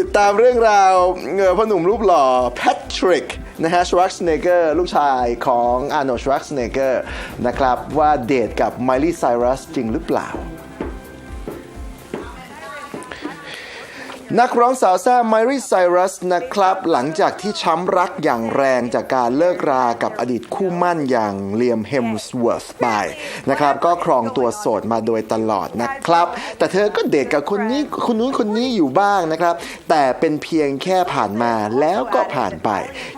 ติดตามเรื่องราวเงอพ่อหนุ่มรูปหล่อแพทริกนะฮะชวัคสเนเกอร์ลูกชายของอาร์โนชวัคสเนเกอร์นะครับว่าเดทกับไมลี่ไซรัสจริงหรือเปล่า นักร้องสาวแซ่ไมรี่ไซรัสนะครับ หลังจากที่ช้ำรักอย่างแรงจากการเลิกรากับอดีตคู่มั่นอย่างเลียมเฮมส์เวิร์ธไปนะครับ ก็ครองตัวโสดมาโดยตลอดนะครับ แต่เธอก็เดทกับคนนี้คนนู้นคนนี้อยู่บ้างนะครับ แต่เป็นเพียงแค่ผ่านมาแล้วก็ผ่านไป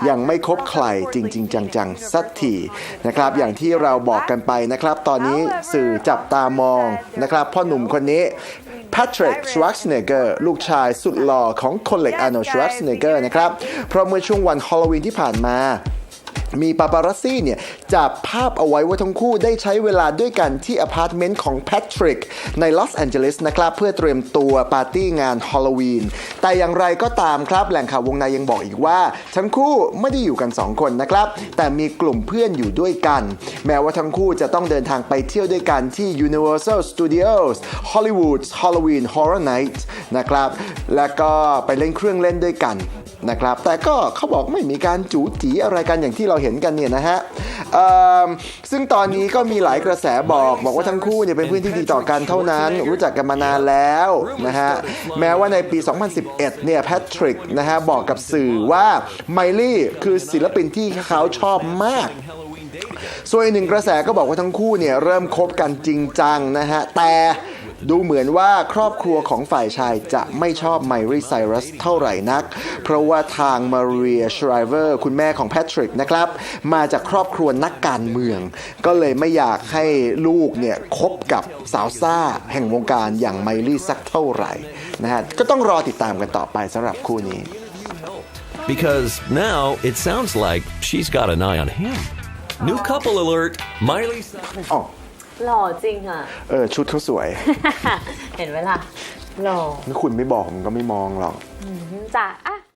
ยังไม่คบใครจริง ๆ จังๆสักทีนะครับ อย่างที่เราบอกกันไปนะครับ ตอนนี้สื่อจับตามองนะครับพ่อหนุ่มคนนี้ แพทริกชวัคส์เนเกอร์ลูกชายสุดหล่อของคนเล็กอาร์โนชวัคส์เนเกอร์นะครับ เพราะเมื่อช่วงวันฮอลโลวีนที่ผ่านมา มีปาปารัสซี่เนี่ยจับภาพเอาไว้ว่าทั้งคู่ได้ใช้เวลาด้วยกันที่อพาร์ตเมนต์ของแพทริกในลอสแอนเจลิสนะครับเพื่อเตรียมตัวปาร์ตี้งานฮอลลวีน แต่อย่างไรก็ตามครับแหล่งข่าววงในยังบอกอีกว่า ทั้งคู่ไม่ได้อยู่กัน 2 คนนะครับ แต่มีกลุ่มเพื่อนอยู่ด้วยกัน แม้ว่าทั้งคู่จะต้องเดินทางไปเที่ยวด้วยกันที่ Universal Studios Hollywood's Halloween Horror Nights นะครับ และก็ไปเล่นเครื่องเล่นด้วยกัน นะครับ แต่ก็เขาบอกไม่มีการจูจีอะไรกันอย่างที่เราเห็นกันเนี่ยนะฮะซึ่งตอนนี้ก็มีหลายกระแสบอกบอกว่าทั้งคู่เนี่ยเป็นเพื่อนที่ดีต่อกันเท่านั้น รู้จักกันมานานแล้วนะฮะแม้ว่าในปี 2011 เนี่ยแพทริกนะฮะบอกกับสื่อว่าไมลี่คือศิลปินที่เขาชอบมากส่วนอีกหนึ่งกระแสก็บอกว่าทั้งคู่เนี่ยเริ่มคบกันจริงจังนะฮะแต่ ดูเหมือนว่าครอบครัวของฝ่ายชายจะไม่ชอบไมรี่ไซรัสเท่าไหร่นัก เพราะว่าทางมาเรียชไรเวอร์คุณแม่ของแพทริกนะครับ มาจากครอบครัวนักการเมือง ก็เลยไม่อยากให้ลูกเนี่ยคบกับสาวซ่าแห่งวงการอย่างไมรี่สักเท่าไหร่นะฮะก็ต้องรอติดตามกันต่อไปสำหรับคู่นี้ Because now it sounds like she's got an eye on him. New couple alert. Miley Cyrus. อ๋อ หล่อจริงอะ เออ ชุดเขาสวย เห็นไหมล่ะ หล่อ ถ้าคุณไม่บอกผมก็ไม่มองหรอกจ้ะอะ